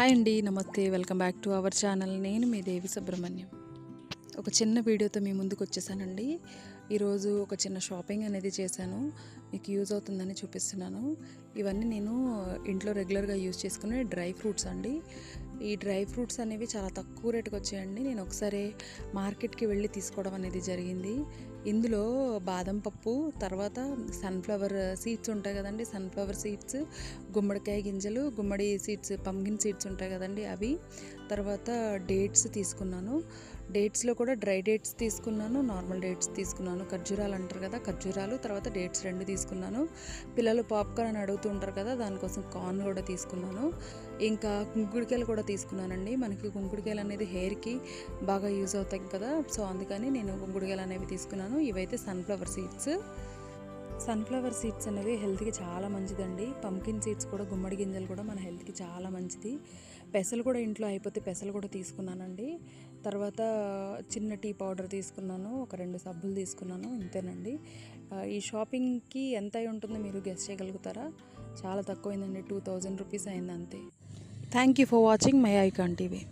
Hi అండి నమస్తే. Welcome back to our channel. నేను మీ దేవి సుబ్రహ్మణ్యం. ఒక చిన్న వీడియోతో మీ ముందుకు వచ్చేసానండి. ఈరోజు ఒక చిన్న షాపింగ్ అనేది చేశాను. మీకు యూజ్ అవుతుందని చూపిస్తున్నాను. ఇవన్నీ నేను ఇంట్లో రెగ్యులర్గా యూజ్ చేసుకునే డ్రై ఫ్రూట్స్ అండి. ఈ డ్రై ఫ్రూట్స్ అనేవి చాలా తక్కువ రేటుకి వచ్చాయండి. నేను ఒకసారి మార్కెట్కి వెళ్ళి తీసుకోవడం అనేది జరిగింది. ఇందులో బాదం పప్పు తర్వాత సన్ఫ్లవర్ సీడ్స్ ఉంటాయి కదండి. సన్ఫ్లవర్ సీడ్స్ గుమ్మడికాయ గింజలు గుమ్మడి సీడ్స్ పంకిన్ సీడ్స్ ఉంటాయి కదండి అవి. తర్వాత డేట్స్ తీసుకున్నాను. డేట్స్లో కూడా డ్రై డేట్స్ తీసుకున్నాను నార్మల్ డేట్స్ తీసుకున్నాను. ఖర్జూరాలు అంటారు కదా ఖర్జూరాలు తర్వాత డేట్స్ రెండు తీసుకున్నాను. పిల్లలు పాప్కార్న్ అని అడుగుతుంటారు కదా దానికోసం కార్న్ కూడా తీసుకున్నాను. ఇంకా కుంకుడికాయలు కూడా తీసుకున్నానండి. మనకి కుంకుడికాయలు అనేది హెయిర్కి బాగా యూజ్ అవుతాయి కదా సో అందుకని నేను కుంకుడికాయలు అనేవి తీసుకున్నాను. ఇవైతే సన్ఫ్లవర్ సీడ్స్. సన్ఫ్లవర్ సీడ్స్ అనేవి హెల్త్కి చాలా మంచిదండి. పంకిన్ సీడ్స్ కూడా గుమ్మడి గింజలు కూడా మన హెల్త్కి చాలా మంచిది. పెసలు కూడా ఇంట్లో అయిపోతే పెసలు కూడా తీసుకున్నానండి. తర్వాత చిన్న టీ పౌడర్ తీసుకున్నాను ఒక రెండు సబ్బులు తీసుకున్నాను ఇంతేనండి. ఈ షాపింగ్కి ఎంత అయి ఉంటుందో మీరు గెస్ట్ చేయగలుగుతారా? చాలా తక్కువైందండి టూ థౌజండ్ రూపీస్ అయింది అంతే thank you for watching my icon TV